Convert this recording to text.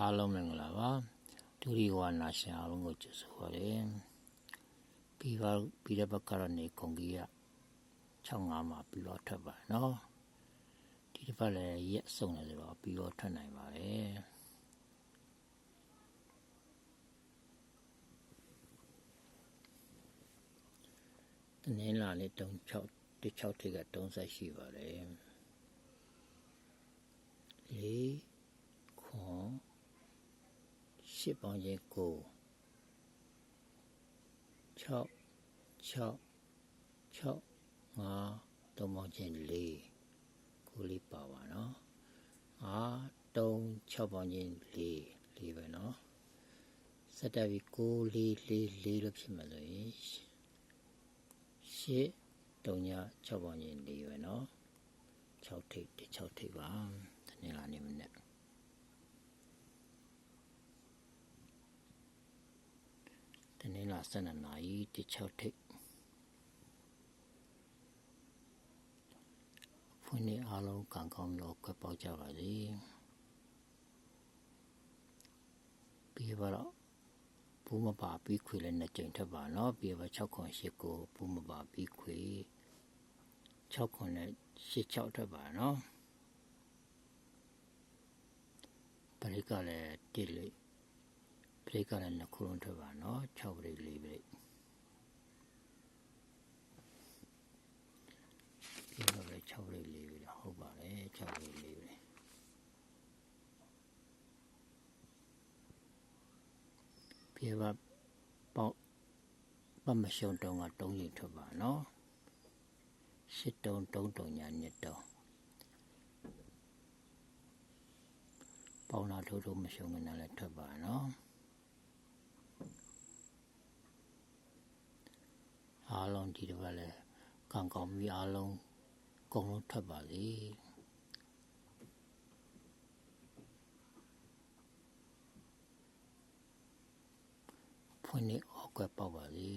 အားလုံးမင်္ဂလာပါဒုရီဝါနာရှင်အားလုံးကိုကျေးဇူးပါတယ်ပြီးပါပြီးတဲ့ဘက်ကတော့နေကုန်ကြီးရ65မှာပြီးတော့ထွက်ပါနော်ဒီတစ်ပတ်လည်းရက်စုံတယ်ဆိုတော့ပြီးတော့ထွက်နိုင်ပါတယ်တနင်္လာနေ့36 16ထိပ်က30ရှိပါတယ်လေးခွန် ရှစ်ပေါင်းချင်းကို6 6 6 5သုံးပေါင်းချင်း4ကိုလေးပါပါနော်အာ3 6ပေါင်းချင်း4 4ပဲနော်စက်တက်ပြီး6 4 4 4လို့ဖြစ်မှာဆိုရင်ရှစ်3ည6ပေါင်းချင်း4ပဲနော်6ထိပ်6ထိပ်ပါတနေ့လာနေမနေ့တ နေ့လာ12နာရီ6ထိပ်ဖွင့်နေအားလုံးကံကောင်းလို့ကွက်ပေါက်ကြပါစေပြီးပါတော့ဘူးမပါပြီးခွေလည်းနှစ်ကြိမ်ထပ်ပါနော်ပြီးပါ6ခွန်8ကိုဘူးမပါပြီးခွေ6ခွန်နဲ့8 6ထပ်ပါနော်ပရိကလည်းတိလိပရိကလည်းနှစ်ခုလုံးထပ်ပါနော်6ပရိ4ပရိပြီးတော့လည်း6ပရိ4ပရိဟုတ်ပါတယ်6ပရိ4ပရိ ပြေပါပေါ့ပတ်မရှုံတုံးက3ရင်ထွက်ပါနော်8တုံး3တုံးညာ2တုံးပေါင်းလာထိုးထိုးမရှုံကလည်းထွက်ပါနော်အားလုံးဒီတစ်ပတ်လဲကံကောင်းပြီးအားလုံးအကုန်လုံးထွက်ပါလေ ဖွင့်နေအောက်ကွက်ပေါက်ပါလေ